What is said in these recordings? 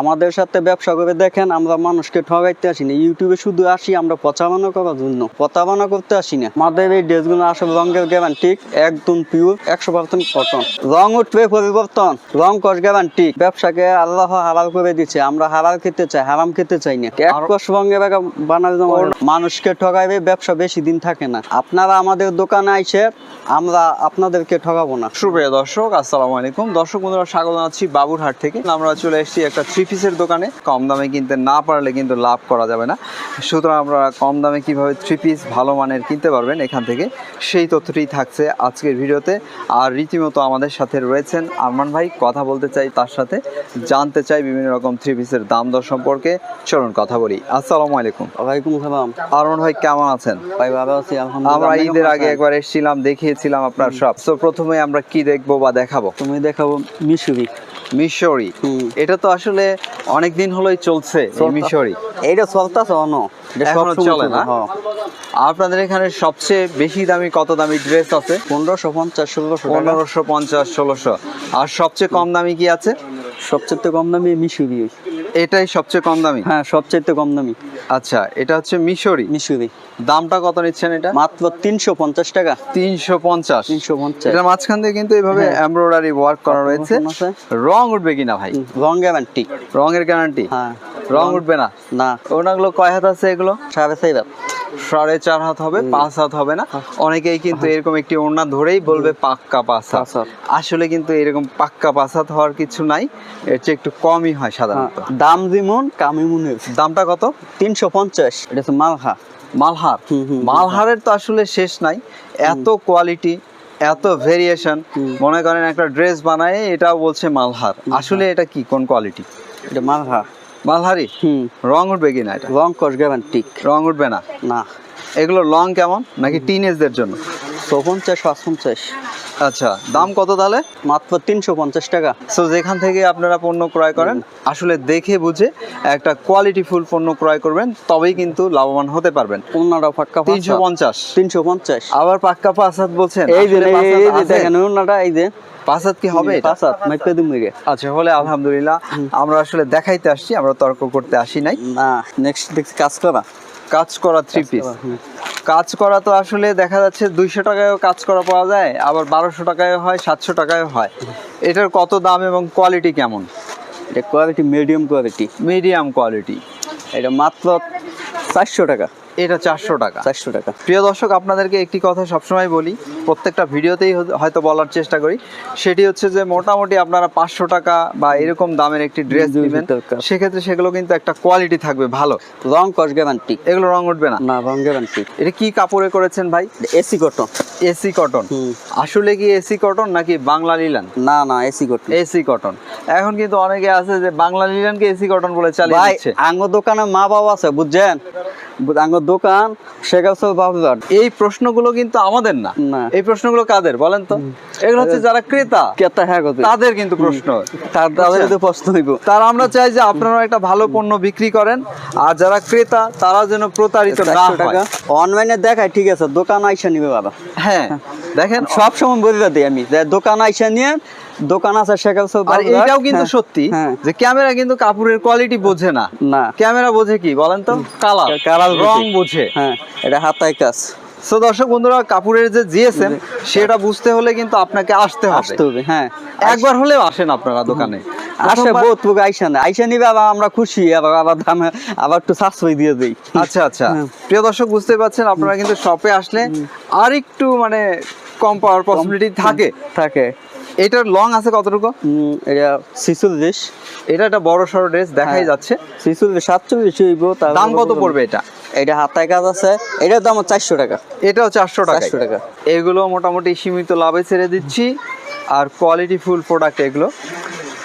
আমাদের সাথে ব্যবসা করে দেখেন, আমরা মানুষকে ঠগাইতে আসি না ইউটিউবে শুধু আসি, আমরা প্রচারণা করার জন্য। প্রতারণা করতে আসি না। আমাদের এই ড্রেসগুলো আসলে রঙের গ্যারান্টি একদম পিওর একশো পার্সেন্ট কটন রং উঠবে পরিবর্তন, রং কস গ্যারান্টি ব্যবসাকে আল্লাহ হালাল করে দিচ্ছে আমরা হালাল খেতে চাই, হারাম খেতে চাই না। এক কষ রঙের বানানো মানুষকে ঠগাইবে, ব্যবসা বেশি দিন থাকে না। আপনারা আমাদের দোকানে আইসে, আমরা আপনাদেরকে ঠগাবো না। সুপ্রিয় দর্শক, আসসালামু আলাইকুম। দর্শক বন্ধুরা, স্বাগত জানাচ্ছি বাবুরহাট থেকে। আমরা চলে এসেছি একটা থ্রি পিসের দোকানে কম দামে কিনতে না পারলে কিন্তু লাভ করা যাবে না। সুতরাং আপনারা কম দামে কীভাবে থ্রি পিস ভালো মানের কিনতে পারবেন এখান থেকে সেই তথ্যটি থাকছে আজকের ভিডিওতে। আর রীতিমতো আমাদের সাথে রয়েছেন আরমান ভাই কথা বলতে চাই তার সাথে জানতে চাই বিভিন্ন রকম থ্রি পিসের দাম দর সম্পর্কে। চলুন কথা বলি। আসসালামু আলাইকুম। ওয়ালাইকুম সালাম। আরমান ভাই কেমন আছেন? ভাই ভালো আছি আলহামদুলিল্লাহ। আমরা ঈদের আগে একবার এসেছিলাম দেখিয়েছিলাম আপনার সব। তো প্রথমে আমরা কি দেখব বা দেখাবো? তুমি দেখাবো মিশুরি। মিশরি। এটা তো আসলে অনেক দিন হলোই চলছে মিশরি। এটা চলতেছে অন চলে না? হ্যাঁ। আপনাদের এখানে সবচেয়ে বেশি দামি কত দামি ড্রেস আছে? পনেরোশো পঞ্চাশ ষোলোশো পনেরোশো পঞ্চাশ ষোলোশো। আর সবচেয়ে কম দামি কি আছে? সবচেয়ে কম দামি মিশুরি। এটাই সবচেয়ে কম দামি? হ্যাঁ সবচেয়ে কম দামি। আচ্ছা এটা হচ্ছে মিশরি। মিশরি। দামটা কত নিচ্ছেন এটা? মাত্র তিনশো পঞ্চাশ টাকা। তিনশো পঞ্চাশ। তিনশো পঞ্চাশ। এটা মাঝখান দিয়ে কিন্তু এইভাবে হ্যাঁ। এমব্রয়ডারি ওয়ার্ক করা রয়েছে। রং উঠবে কিনা ভাই? রং গ্যারান্টি রঙের গ্যারান্টি হ্যাঁ। রং উঠবে না? না। ওনাগুলো কয় হাত আছে এগুলো? সাড়ে সাইড সাড়ে চার হাত হবে পাঁচ হাত হবে না। অনেকেই কিন্তু এরকম একটি ওড়না ধরেই বলবে পাক্কা পাঁচ হাত। আসলে কিন্তু এরকম পাক্কা পাঁচ হাত হওয়ার কিছু নাই এর চেয়ে একটু কমই হয় হ্যাঁ, সাধারণত দাম যেমন কামি মনের দামটা কত? তিনশো পঞ্চাশ। এটা হচ্ছে মালহা। মালহার। মালহারের তো আসলে শেষ নাই। এত কোয়ালিটি এত ভেরিয়েশন মনে করেন একটা ড্রেস বানায় এটাও বলছে মালহার। আসলে এটা কি? কোন কোয়ালিটি? এটা মালহা। মালহারি? হুম। রং উঠবে কিনা এটা? রং কস গ্যারান্টি রং উঠবে না? না। এগুলো লং কেমন? নাকি টিনেজদের জন্য? আচ্ছা দাম কত তাহলে? মাত্র তিনশো পঞ্চাশ টাকা। সো যেখান থেকে আপনারা পণ্য ক্রয় করেন আসলে দেখে বুঝে একটা কোয়ালিটি ফুল পণ্য ক্রয় করবেন তবেই কিন্তু লাভবান হতে পারবেন। পাক্কা তিনশো পঞ্চাশ। তিনশো পঞ্চাশ। আবার পাক্কা পাঁচ হাত বলছেন? এই যে দেখেন ওনাটা এই যে কি হবে? মাইপে আচ্ছা হলে আলহামদুলিল্লাহ আমরা আসলে দেখাইতে আসছি আমরা তর্ক করতে আসি নাই। না নেক্সট দেখছি কাজ করা। কাজ করা থ্রি পিস। কাজ করা তো আসলে দেখা যাচ্ছে দুইশো টাকায়ও কাজ করা পাওয়া যায় আবার বারোশো টাকায় হয় সাতশো টাকায় হয়। এটার কত দাম এবং কোয়ালিটি কেমন? এটা quality medium quality medium quality এটা মাত্র চারশো টাকা। এটা চারশো টাকা। চারশো টাকা। প্রিয় দর্শক আপনাদেরকে একটি কথা সবসময় বলি প্রত্যেকটা ভিডিওতেই হয়তো- বলার চেষ্টা করি। সেটি হচ্ছে যে মোটামুটি আপনারা পাঁচশো টাকা বা এরকম দামের একটি ড্রেস দুই নেবেন। সেক্ষেত্রে সেগুলো কিন্তু একটা কোয়ালিটি থাকবে ভালো। রং কস গ্যারান্টি এগুলো রং উঠবে না। না রং গ্যারান্টি এটা কি কাপড়ে করেছেন ভাই? এসি কটন এসি কটন আসলে কি এসি কটন নাকি বাংলা লিলান? না না এসি কটন এসি কটন এখন কিন্তু অনেকে আছে যে বাংলা লিলানকে এসি কটন বলে চালিয়ে ভাই দিচ্ছে। আঙ্গ দোকানে মা বাবা আছে বুঝছেন? আঙ্গ দোকান শেখাচ্ছে বাবুঘাট এই প্রশ্নগুলো কিন্তু আমাদের না। এই প্রশ্নগুলো কাদের বলেন তো? এগুলো হচ্ছে যারা ক্রেতা কেতা হ্যাঁ তাদের কিন্তু প্রশ্ন। তাদের তো প্রশ্ন হইব। তার আমরা চাই যে আপনারা একটা ভালো পণ্য বিক্রি করেন আর যারা ক্রেতা তারা যেন প্রতারিত না হয়। অনলাইনে দেখায় ঠিক আছে দোকান আইসা নিবে বাবা। হ্যাঁ। দেখেন সব সময় বলে দিই আমি দোকান আইসা নিয়ে দোকান আছে শেখাচ্ছে আর এইটাও কিন্তু সত্যি হ্যাঁ। যে ক্যামেরা কিন্তু কাপড়ের কোয়ালিটি বোঝে না। না। ক্যামেরা বোঝে কি বলেন তো? কালার। কালার রং বোঝে। হ্যাঁ এটা হাতায় কাজ। সো দর্শক বন্ধুরা যে জিএসএম সেটা বুঝতে হলে কিন্তু আপনাকে আসতে আসতে হবে হ্যাঁ। একবার হলেও আসেন আপনারা দোকানে। আসে বহুত লোক আইসা না। আইসা নিবে আবার আমরা খুশি আবার আবার দামে আবার একটু সাশ্রয় দিয়ে দিই। আচ্ছা আচ্ছা। হ্যাঁ। প্রিয় দর্শক বুঝতে পারছেন আপনারা কিন্তু শপে আসলে আর একটু মানে কম পাওয়ার পসিবিলিটি থাকে। থাকে। এটার লং আছে কতটুকু? এটা দেশ। এটা একটা বড় সড়ো ড্রেস দেখাই হ্যাঁ। যাচ্ছে। শিশুলিশ সাতচল্লিশ হইব তার দাম কত পড়বে এটা? এটা হাতায় কাজ আছে। এটার দাম চারশো টাকা। এটাও চারশো টাকা 400 টাকা। এগুলো মোটামুটি সীমিত লাভে ছেড়ে দিচ্ছি। আর কোয়ালিটি ফুল প্রোডাক্ট এগুলো।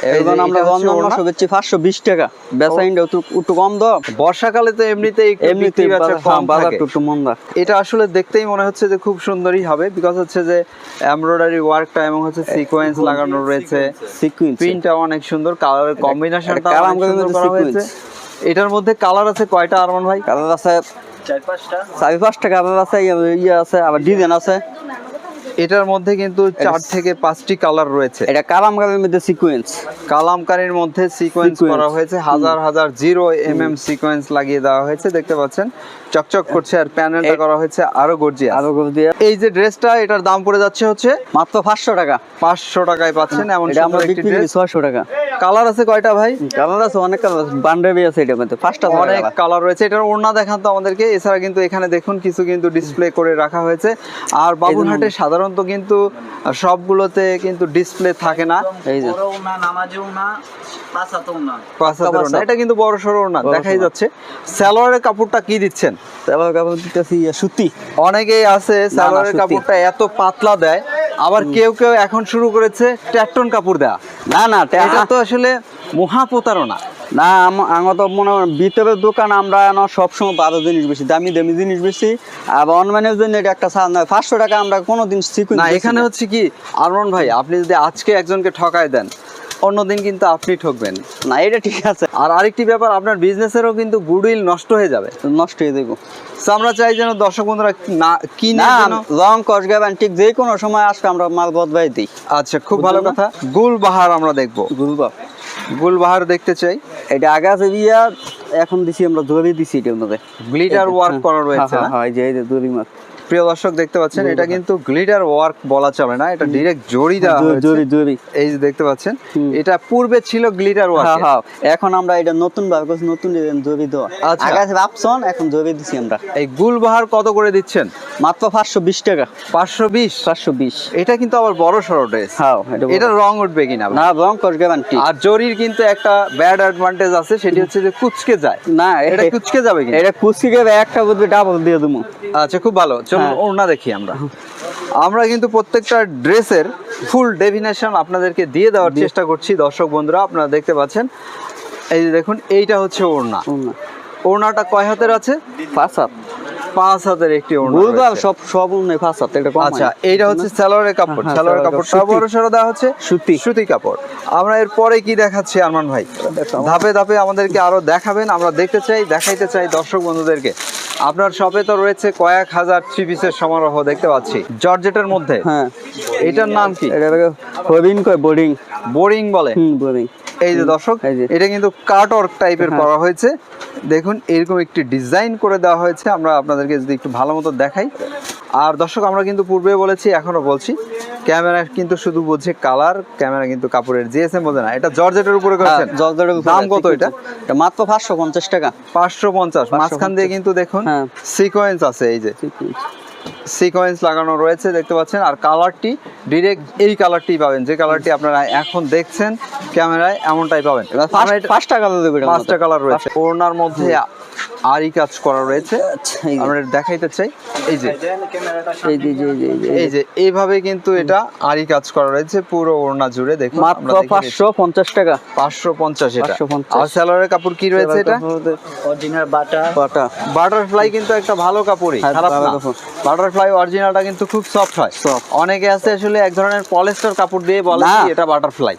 এখন আমরা বেচছি পাঁচশো বিশ টাকা। বেচা একটু একটু কম দাও। বর্ষাকালে তো এমনিতেই একটু এমনিতে বিক্রি বাচ্চা কম বাজার একটু একটু মন্দা। এটা আসলে দেখতেই মনে হচ্ছে যে খুব সুন্দরই হবে বিকজ হচ্ছে যে এমব্রয়ডারি ওয়ার্কটা এবং হচ্ছে সিকোয়েন্স লাগানো রয়েছে। সিকুয়েন্স প্রিন্টটা অনেক সুন্দর কালারের কম্বিনেশনটা করে হয়েছে। এটার মধ্যে কালার আছে কয়টা আরমান ভাই? কালার আছে চার পাঁচটা। কালার আছে ইয়ে- ইয়ে আছে আবার ডিজাইন আছে। এটার মধ্যে কিন্তু চার থেকে পাঁচটি কালার রয়েছে। এটা কালাম কালারের মধ্যে সিকোয়েন্স কালামকারীর মধ্যে সিকোয়েন্স করা হয়েছে। হাজার হাজার জিরো এম এম সিকোয়েন্স লাগিয়ে দেওয়া হয়েছে দেখতে পাচ্ছেন? চকচক করছে আর প্যানেলটা করা হয়েছে আরও গর্জিয়াস আরও করে দিয়ে এই যে ড্রেসটা এটার দাম পড়ে যাচ্ছে হচ্ছে মাত্র পাঁচশো টাকা। পাঁচশো টাকায় পাচ্ছেন এমন আমরা বিক্রি করি ছয়শো টাকা। কালার আছে কয়টা ভাই? কালার আছে অনেক কালার আছে। বান্ডাবি আছে এটার মধ্যে পাঁচটা অনেক কালার রয়েছে। এটার ওড়না দেখান তো আমাদেরকে এছাড়া কিন্তু এখানে দেখুন কিছু কিন্তু ডিসপ্লে করে রাখা হয়েছে। আর বাবুরহাটে সাধারণত কিন্তু সবগুলোতে কিন্তু ডিসপ্লে থাকে না। এই যে। এটা কিন্তু বড় ওড়না বড় দেখাই যাচ্ছে। সালোয়ারের কাপড়টা কি দিচ্ছেন? তারপর কাপড় দিতেছি সুতি। অনেকেই আছে সালোয়ারের কাপড়টা এত পাতলা দেয় আবার কেউ কেউ এখন শুরু করেছে ট্যাটন কাপড় দেয়া। না না এটা তো আসলে মহা প্রতারণা না আমার তো মনে হয় ভিতরের দোকান আমরা সবসময় ভালো জিনিস বেশি দামি দামি জিনিস বেশি। আর অনলাইনের জন্য এটা একটা ছাড় নয় পাঁচশো টাকা আমরা কোনোদিন শিখুন না এখানে হচ্ছে কি আরমান ভাই আপনি যদি আজকে একজনকে ঠকায় দেন অন্যদিন কিন্তু আপনি ঠকবেন। না এটা ঠিক আছে। আর আরেকটি ব্যাপার আপনার বিজনেসেরও কিন্তু গুডউইল নষ্ট হয়ে যাবে। নষ্ট হয়ে যাব তো আমরা চাই যেন দর্শক বন্ধুরা না কি না লং কস গ্যাবান ঠিক যে কোনো সময় আসলে আমরা মাল বদলাই দিই। আচ্ছা খুব ভালো কথা। গুলবাহার আমরা দেখব। বুঝবা গুলবাহার দেখতে চাই। এটা আগে আছে বিয়া এখন দিছি আমরা দড়ি দিছি এটার মধ্যে। গ্লিটার ওয়ার্ক হ্যাঁ, করা রয়েছে হ্যাঁ, না? হ্যাঁ, এই যে এই যে দড়ি মাছ প্রিয় দর্শক দেখতে পাচ্ছেন এটা কিন্তু গ্লিটার ওয়ার্ক বলা চলে না এটা ডিরেক্ট জড়ি দেওয়া জড়ি জড়ি এই যে দেখতে পাচ্ছেন এটা পূর্বে ছিল গ্লিটার ওয়ার্ক হ্যাঁ হ্যাঁ এখন আমরা এটা নতুন বার করছি নতুন ডিজাইন জড়ি দেওয়া। আচ্ছা। আগে আপসন এখন জড়ি দিছি আমরা। এই গুলবাহার কত করে দিচ্ছেন? মাত্র পাঁচশো বিশ টাকা। পাঁচশো বিশ? পাঁচশো বিশ। এটা কিন্তু আবার বড় সড়ো ড্রেস। হ্যাঁ এটা রং উঠবে কিনা? না রং কস গ্যারান্টি আর জরির কিন্তু একটা ব্যাড অ্যাডভান্টেজ আছে সেটি হচ্ছে যে কুচকে যায়। না এটা কুচকে যাবে কিনা? এটা কুচকে গেবে একটা বুঝবে ডাবল দিয়ে দেবো। আচ্ছা খুব ভালো। ওড়না দেখি আমরা। আমরা কিন্তু প্রত্যেকটা ড্রেসের ফুল ডেফিনেশন আপনাদেরকে দিয়ে দেওয়ার চেষ্টা করছি দর্শক বন্ধুরা আপনারা দেখতে পাচ্ছেন। এই যে দেখুন এইটা হচ্ছে ওড়না। ওড়নাটা কয় হাতের আছে? পাঁচ হাত। পাঁচ হাতের একটি ওড়না সব সব নেই পাঁচ হাত এটা কম আচ্ছা এইটা হচ্ছে সালোয়ারের কাপড়। হ্যাঁ, সালোয়ারের সালোয়ারের কাপড়টা কাপড়, বড় সড়ো দেওয়া হচ্ছে। সুতি। সুতি কাপড়। আমরা এরপরে কি দেখাচ্ছি আরমান ভাই? ধাপে ধাপে আমাদেরকে আরও দেখাবেন আমরা দেখতে চাই দেখাইতে চাই দর্শক বন্ধুদেরকে। আপনার শপে তো রয়েছে কয়েক হাজার থ্রি পিসের সমারোহ দেখতে পাচ্ছি। জর্জেটের মধ্যে। হ্যাঁ। এটার নাম কি? এটা হবিন কয় বোর্ডিং বোরিং বলে। হুম বোর্ডিং এই যে দর্শক এটা কিন্তু কাট ওয়ার্ক টাইপের হ্যাঁ। করা হয়েছে। দেখুন এরকম একটি ডিজাইন করে দেওয়া হয়েছে। আমরা আপনাদেরকে যদি একটু ভালো মতো দেখাই। আর দর্শক আমরা কিন্তু পূর্বে বলেছি এখনও বলছি ক্যামেরা কিন্তু শুধু বোঝে কালার ক্যামেরা কিন্তু কাপড়ের জিএসএম বোঝে না। এটা জর্জেটের উপরে করেছেন। জর্জেটের দাম কত এটা? এটা মাত্র পাঁচশো পঞ্চাশ টাকা। পাঁচশো পঞ্চাশ। মাঝখান দিয়ে কিন্তু দেখুন হ্যাঁ। সিকোয়েন্স আছে এই যে। সিকোয়েন্স লাগানো রয়েছে দেখতে পাচ্ছেন আর কালারটি ডিরেক্ট এই কালারটি পাবেন। যে কালারটি আপনারা এখন দেখছেন ক্যামেরায় এমনটাই পাবেন। আমরা এটা- পাঁচ টাকা দেবে এটা পাঁচটা কালার রয়েছে। ওড়নার মধ্যে আরি কাজ করা রয়েছে। আচ্ছা। আমরা দেখাইতে চাই। এই যে। এই যে এই যে, এই যে, এই যে, এই যে এইভাবে কিন্তু এটা আরি কাজ করা রয়েছে পুরো ওড়না জুড়ে। দেখুন মাত্র পাঁচশো পঞ্চাশ টাকা। পাঁচশো পঞ্চাশ এটা। 550 আর সালোয়ারের কাপড় কি রয়েছে এটা? অরিজিনাল বাটা। পাটা বাটারফ্লাই কিন্তু একটা ভালো কাপড়ই। হ্যাঁ, খারাপ না। বাটারফ্লাই অরিজিনালটা কিন্তু খুব সফট হয়। অনেকে আছে আসলে এক ধরনের পলিস্টার কাপড় দিয়ে বলে এটা বাটারফ্লাই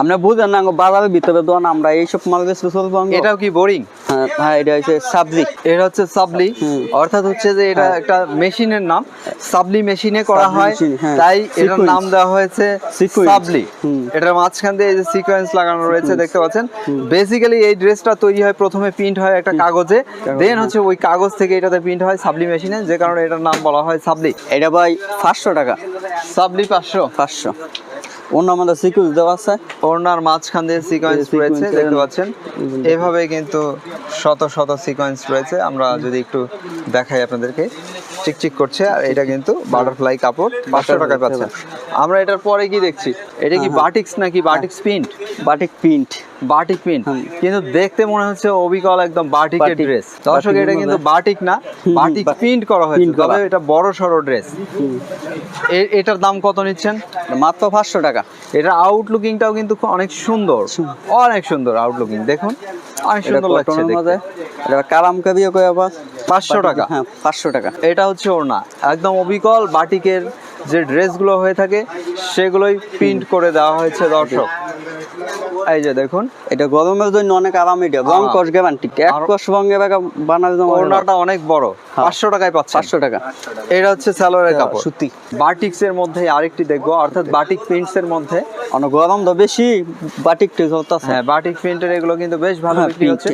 আমরা বুঝেন না বাজারের ভিতরে দোকান আমরা এইসব মাল চলবো এটাও কি বোরিং হ্যাঁ হ্যাঁ এটা হচ্ছে সাবজি এটা হচ্ছে সাবলি। অর্থাৎ হচ্ছে যে এটা একটা মেশিনের নাম। সাবলি মেশিনে করা হয়। হ্যাঁ। তাই এটার নাম দেওয়া হয়েছে সাবলি। এটার মাঝখান দিয়ে এই যে সিকোয়েন্স লাগানো রয়েছে দেখতে পাচ্ছেন? বেসিক্যালি এই ড্রেসটা তৈরি হয় প্রথমে প্রিন্ট হয় একটা কাগজে। দেন হচ্ছে ওই কাগজ থেকে এটাতে প্রিন্ট হয় সাবলি মেশিনে যে কারণে এটার নাম বলা হয় সাবলি। এটা ভাই পাঁচশো টাকা। সাবলি পাঁচশো। পাঁচশো। সিকুয়েন্স দেওয়া আছে। মাঝখান দিয়ে সিকোয়েন্স রয়েছে দেখতে পাচ্ছেন? এভাবে কিন্তু শত শত সিকোয়েন্স রয়েছে। আমরা যদি একটু দেখাই আপনাদেরকে। চিকচিক করছে আর এটা কিন্তু বাটারফ্লাই কাপড় পাঁচশো টাকায় পাচ্ছেন আমরা এটার পরে কি দেখছি? এটা কি বাটিক্স নাকি batiks print batik print batik print কিন্তু দেখতে মনে হচ্ছে অবিকল একদম বাটিকের বাটিক। ড্রেস দর্শক এটা কিন্তু বাটিক না বাটিক প্রিন্ট করা হয়েছে। তবে এটা বড় সড়ো ড্রেস এটার দাম কত নিচ্ছেন? মাত্র পাঁচশো টাকা। এটা আউটলুকিংটাও কিন্তু অনেক সুন্দর। অনেক সুন্দর আউটলুকিং দেখুন অনেক সুন্দর লাগছে দেখতে। এটা কালাম কাবিও কয় আবার? পাঁচশো টাকা। হ্যাঁ পাঁচশো টাকা। এটা হচ্ছে ওড়না। একদম অবিকল বাটিকের যে ড্রেসগুলো হয়ে থাকে সেগুলোই প্রিন্ট করে দেওয়া হয়েছে দর্শক। এই যে দেখুন এটা গরমের জন্য অনেক আরাম এটা রং হ্যাঁ। কস গ্যারান্টি এক কস রঙে বানাবে ওড়নাটা অনেক বড়। পাঁচশো টাকায় পাচ্ছেন। পাঁচশো টাকা। এটা হচ্ছে সালোয়ারের কাপড়। সুতি। বাটিক্স এর মধ্যে আরেকটি দেখব অর্থাৎ বাটিক প্রিন্টস এর মধ্যে। অনেক গরম তো বেশি বাটিক হতাছে। হ্যাঁ বাটিক প্রিন্টের এগুলো কিন্তু বেশ ভালো হ্যাঁ, বিক্রি হচ্ছে।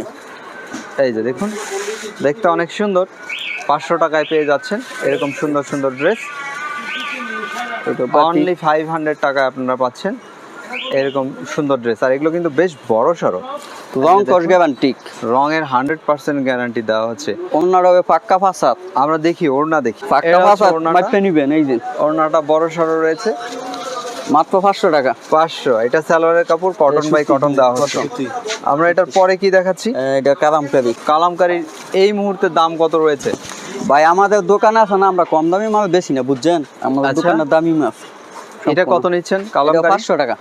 এই যে দেখুন দেখতে অনেক সুন্দর। পাঁচশো টাকায় পেয়ে যাচ্ছেন এরকম সুন্দর সুন্দর ড্রেস। অনলি ফাইভ হান্ড্রেড টাকায় আপনারা পাচ্ছেন। এরকম সুন্দর ড্রেস আর এগুলো কিন্তু বেশ বড় সড়ো। রং কস গ্যারান্টি রঙের হান্ড্রেড পার্সেন্ট গ্যারান্টি দেওয়া হচ্ছে। অন্যার হবে পাক্কা ফাসাদ। আমরা দেখি ওড়না দেখি। পাক্কা ফাসাদ ওড়নাটা। নিবেন এই যে। ওড়নাটা বড় সড়ো রয়েছে। মাত্র পাঁচশো টাকা। পাঁচশো। এটা সালোয়ারের কাপড় কটন বাই কটন দেওয়া হচ্ছে। আমরা এটার পরে কি দেখাচ্ছি? এটা পেবি কালামকারীর এই মুহূর্তে দাম কত রয়েছে? ভাই আমাদের দোকানে আছে না আমরা কম দামি মাছ বেশি না বুঝছেন? আমাদের আচ্ছা। দোকানের দামি মাছ এটা কত নিচ্ছেন কালামকারী? পাঁচশো টাকা।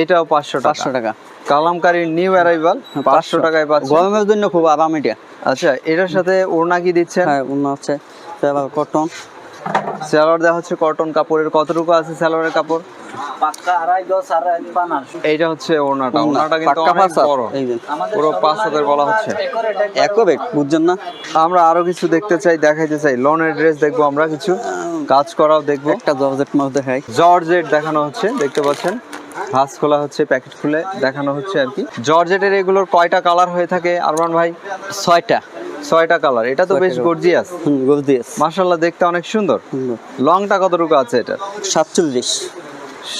এটাও পাঁচশো টাকা। পাঁচশো টাকা। কালামকারীর নিউ অ্যারাইভাল পাঁচশো টাকায় পাচ্ছেন। গরমের জন্য খুব আরাম এটা। আচ্ছা এটার সাথে ওড়না কি দিচ্ছেন? হ্যাঁ আছে। কটন। স্যালোয়ার দেওয়া হচ্ছে কটন কাপড়ের। কতটুকু আছে স্যালোয়ারের কাপড়? পাক্কা আড়াই দশ আড়াই পানার এইটা হচ্ছে ওড়নাটা। ওড়নাটা কিন্তু অনেক বড়। পুরো পাঁচ হাতের বলা হচ্ছে। বুঝছেন না? আমরা আরও কিছু দেখতে চাই দেখাইতে চাই। লনের ড্রেস দেখব আমরা কিছু। কাজ করাও দেখব। একটা জর্জেট মাছ দেখাই। জর্জেট দেখানো হচ্ছে দেখতে পাচ্ছেন। ভাস খোলা হচ্ছে প্যাকেট খুলে দেখানো হচ্ছে আর কি। জর্জেটের এগুলোর কয়টা কালার হয়ে থাকে? আরমান ভাই? ছয়টা। ছয়টা কালার। এটা তো বেশ গর্জিয়াস গর্জিয়াস মাশাআল্লাহ দেখতে অনেক সুন্দর। লংটা কতটুকু আছে এটা সাতচল্লিশ।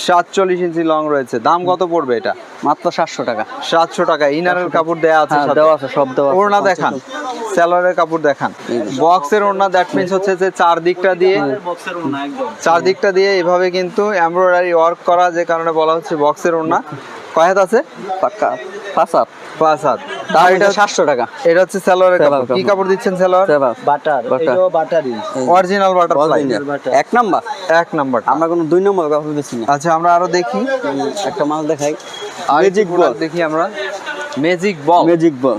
সাতচল্লিশ ইঞ্চি লং রয়েছে। দাম কত পড়বে এটা? মাত্র সাতশো টাকা। সাতশো টাকা। ইনারের কাপড় দেওয়া আছে হ্যাঁ দেওয়া আছে সব দেওয়া ওড়না দেখান। স্যালোয়ারের কাপড় দেখান। বক্সের ওড়না দ্যাট মিনস হচ্ছে যে চারদিকটা দিয়ে বক্সের উনা একদম। চার দিকটা দিয়ে এভাবে কিন্তু এমব্রয়ডারি ওয়ার্ক করা যে কারণে বলা হচ্ছে বক্সের ওড়না। কয় হাত আছে? পাক্কা। পাঁচ হাত পাঁচ হাত দাম এটা সাতশো টাকা। এটা হচ্ছে স্যালোয়ারের কাপড়। কি কাপড়। দিচ্ছেন স্যালোয়ার বাটার। এটাও অরিজিনাল বাটার এক নাম্বার। এক নাম্বার আমরা কোনো দুই নম্বর কাপড় না। আচ্ছা আমরা আরও দেখি। একটা মাল দেখাই। ম্যাজিক বল দেখি আমরা। ম্যাজিক বল ম্যাজিক বল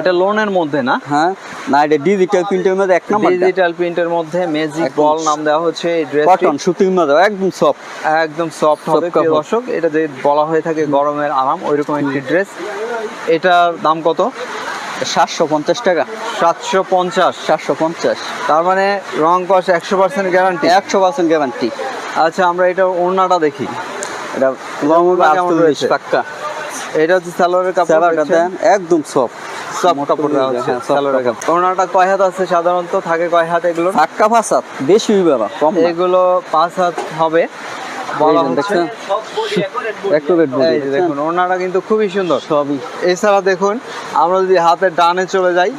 এটা লোনের মধ্যে না? হ্যাঁ। না এটা ডিজিটাল প্রিন্টের মধ্যে এক নাম্বার ডিজিটাল প্রিন্টের মধ্যে ম্যাজিক বল নাম দেওয়া হচ্ছে এই ড্রেসটি কটন সুতির মধ্যে একদম সফট একদম সফট হবে দর্শক। এটা যে বলা হয়ে থাকে গরমের আরাম ওইরকম একটি ড্রেস এটার দাম কত? সাতশো পঞ্চাশ টাকা। সাতশো পঞ্চাশ। সাতশো পঞ্চাশ। তার মানে রং কস একশো পার্সেন্ট গ্যারান্টি একশো পার্সেন্ট গ্যারান্টি আচ্ছা আমরা এটা ওড়নাটা দেখি। এটা লং কেমন রয়েছে? পাক্কা। এটা হচ্ছে সালোয়ারের কাপড় দেখছেন? দেন একদম সফট। সব হচ্ছে হ্যাঁ, সালোয়ারের কাপড়। ওড়নাটা কয় হাত আছে সাধারণত? থাকে কয় হাত এগুলো? পাক্কা ফাঁসাত বেশি হইবে বা কম এগুলো পাঁচ হাত হবে দেখুন কিন্তু খুবই সুন্দর। সবই। এছাড়া দেখুন আমরা যদি হাতের ডানে চলে যাই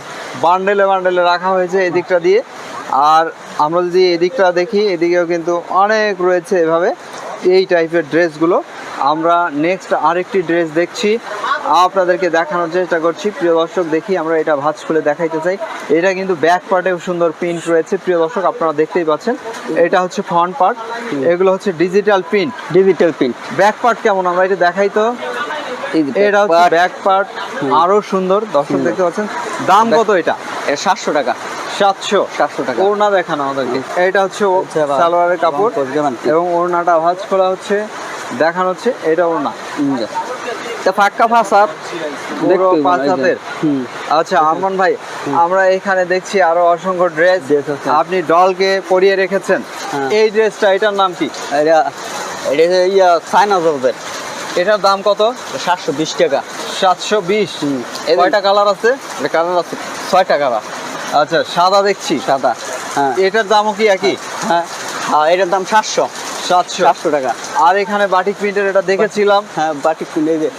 বান্ডেলে বান্ডেলে রাখা হয়েছে এদিকটা দিয়ে। আর আমরা যদি এদিকটা দেখি এদিকেও কিন্তু অনেক রয়েছে এভাবে। এই টাইপের ড্রেসগুলো আমরা নেক্সট আরেকটি ড্রেস দেখছি। আপনাদেরকে দেখানোর চেষ্টা করছি। প্রিয় দর্শক দেখি আমরা এটা ভাজ খুলে দেখাইতে চাই। এটা কিন্তু ব্যাক পার্টেও সুন্দর প্রিন্ট রয়েছে। প্রিয় দর্শক আপনারা দেখতেই পাচ্ছেন। এটা হচ্ছে ফ্রন্ট পার্ট এগুলো হচ্ছে digital print digital print back part কেমন? আমরা এটা দেখাই তো। এটা হচ্ছে ব্যাক পার্ট আরও সুন্দর। দর্শক দেখতে পাচ্ছেন। দাম কত এটা? সাতশো টাকা। সাতশো। সাতশো টাকা। ওড়না দেখানো আমাদেরকে। এটা হচ্ছে সালোয়ারের কাপড়। এবং ওড়নাটা ভাজ খোলা হচ্ছে। দেখানো হচ্ছে এটা ওড়না হুম, যা। তা পাঁচ হাতের। হুম। আচ্ছা আরমান ভাই আমরা এখানে দেখছি আরও অসংখ্য ড্রেস। আপনি ডলকে পরিয়ে রেখেছেন। হ্যাঁ। এই ড্রেসটা এটার নাম কি? এটা এটা ইয়া জলদের এটার দাম কত? সাতশো বিশ টাকা। সাতশো বিশ। কয়টা কালার আছে? কালার আছে ছয় টাকা আচ্ছা সাদা দেখছি। সাদা হ্যাঁ। এটার দামও কি একই? হ্যাঁ। হ্যাঁ এটার দাম সাতশো। সাতশো। সাতশো টাকা। আর এখানে বাটিক প্রিন্টের এটা দেখেছিলাম। হ্যাঁ বাটিক যে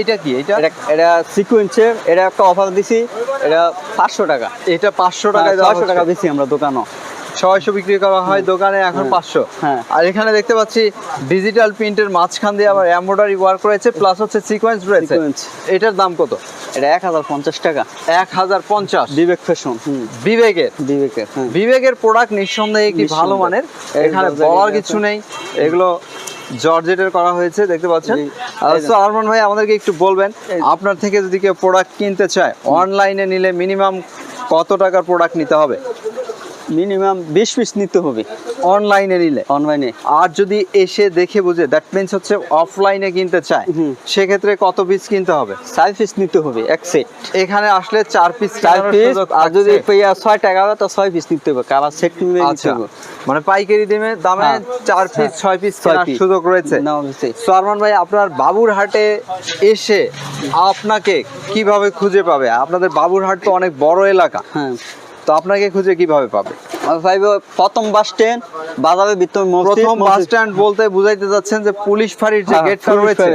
এটা কি? এটা? এটা সিকুয়েন্সের এটা একটা অফার দিছি এটা পাঁচশো টাকা। এটা পাঁচশো টাকায় ছয়শো টাকা দিছি আমরা দোকানও। ছয়শো বিক্রি করা হয় দোকানে এখন পাঁচশো। হ্যাঁ। আর এখানে দেখতে পাচ্ছি ডিজিটাল প্রিন্টের মাঝখান দিয়ে আবার এমব্রয়ডারি ওয়ার্ক রয়েছে প্লাস হচ্ছে সিকোয়েন্স রয়েছে। এটার দাম কত? এটা এক হাজার পঞ্চাশ টাকা। এক হাজার পঞ্চাশ। বিবেক ফ্যাশন বিবেকের? বিবেকের হ্যাঁ। বিবেকের প্রোডাক্ট নিঃসন্দেহে কি ভালো মানের? এখানে বলার কিছু নেই। এগুলো জর্জেটের করা হয়েছে দেখতে পাচ্ছেন? আরমান ভাই আমাদেরকে একটু বলবেন আপনার থেকে যদি কেউ প্রোডাক্ট কিনতে চায় অনলাইনে নিলে মিনিমাম কত টাকার প্রোডাক্ট নিতে হবে? মিনিমাম বিশ পিস নিতে হবে। অনলাইনে নিলে। অনলাইনে আর যদি এসে দেখে বুঝে দ্যাট মিনস হচ্ছে অফলাইনে কিনতে চায় সেক্ষেত্রে কত পিস কিনতে হবে? চার পিস নিতে হবে এক সেট এখানে আসলে চার পিস চার পিস আর যদি ছয় টাকা তো ছয় পিস নিতে হবে কাবার সেট নিতে আচ্ছা। হবে। মানে পাইকারি দামে দামে হ্যাঁ। চার পিস ছয় পিস কেনার সুযোগ রয়েছে। না হচ্ছে ভাই আপনার বাবুরহাটে এসে আপনাকে কীভাবে খুঁজে পাবে? আপনাদের বাবুরহাট তো অনেক বড় এলাকা। হ্যাঁ। তো আপনাকে খুঁজে কীভাবে পাবে? আর প্রথম বাস স্ট্যান্ড বাজাবে মসজিদ প্রথম বাস স্ট্যান্ড বলতে বুঝাইতে যাচ্ছেন যে পুলিশ ফাঁড়ির যে হ্যাঁ, গেটটা রয়েছে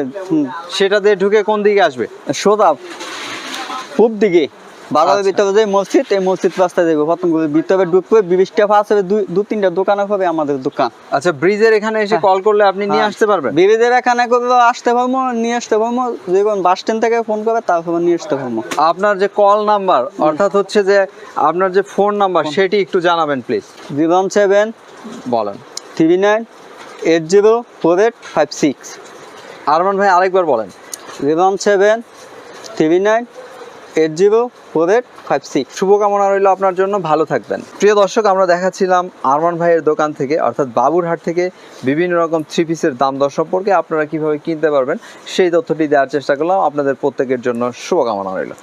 সেটা দিয়ে ঢুকে কোন দিকে আসবে? সোজা। পূব দিকে। বাজারের আচ্ছা। ভিতরে যে মসজিদ এই মসজিদ রাস্তায় যাবে প্রথম করে ভিতরে ঢুকবে বিশটা পাঁচ হবে দুই দু তিনটা দোকানে হবে আমাদের দোকান। আচ্ছা ব্রিজের এখানে এসে হ্যাঁ। কল করলে আপনি নিয়ে আসতে পারবেন? বিবিদের এখানে করে আসতে পারব নিয়ে আসতে পারব। যে কোন বাস স্ট্যান্ড থেকে ফোন করে তারপর নিয়ে আসতে পারব। আপনার যে কল নাম্বার অর্থাৎ হচ্ছে যে আপনার যে ফোন নাম্বার সেটি একটু জানাবেন প্লিজ। জিরো সেভেন বলেন। Three nine eight zero four eight five six. Arman ভাই আরেকবার বলেন। Zero seven three nine eight zero four eight five six শুভকামনা রইল আপনার জন্য, ভালো থাকবেন। প্রিয় দর্শক, আমরা দেখাচ্ছিলাম আরমান ভাইয়ের দোকান থেকে, অর্থাৎ বাবুরহাট থেকে বিভিন্ন রকম থ্রি পিসের দাম দর সম্পর্কে আপনারা কীভাবে কিনতে পারবেন, সেই তথ্যটি দেওয়ার চেষ্টা করলাম। আপনাদের প্রত্যেকের জন্য শুভকামনা রইল।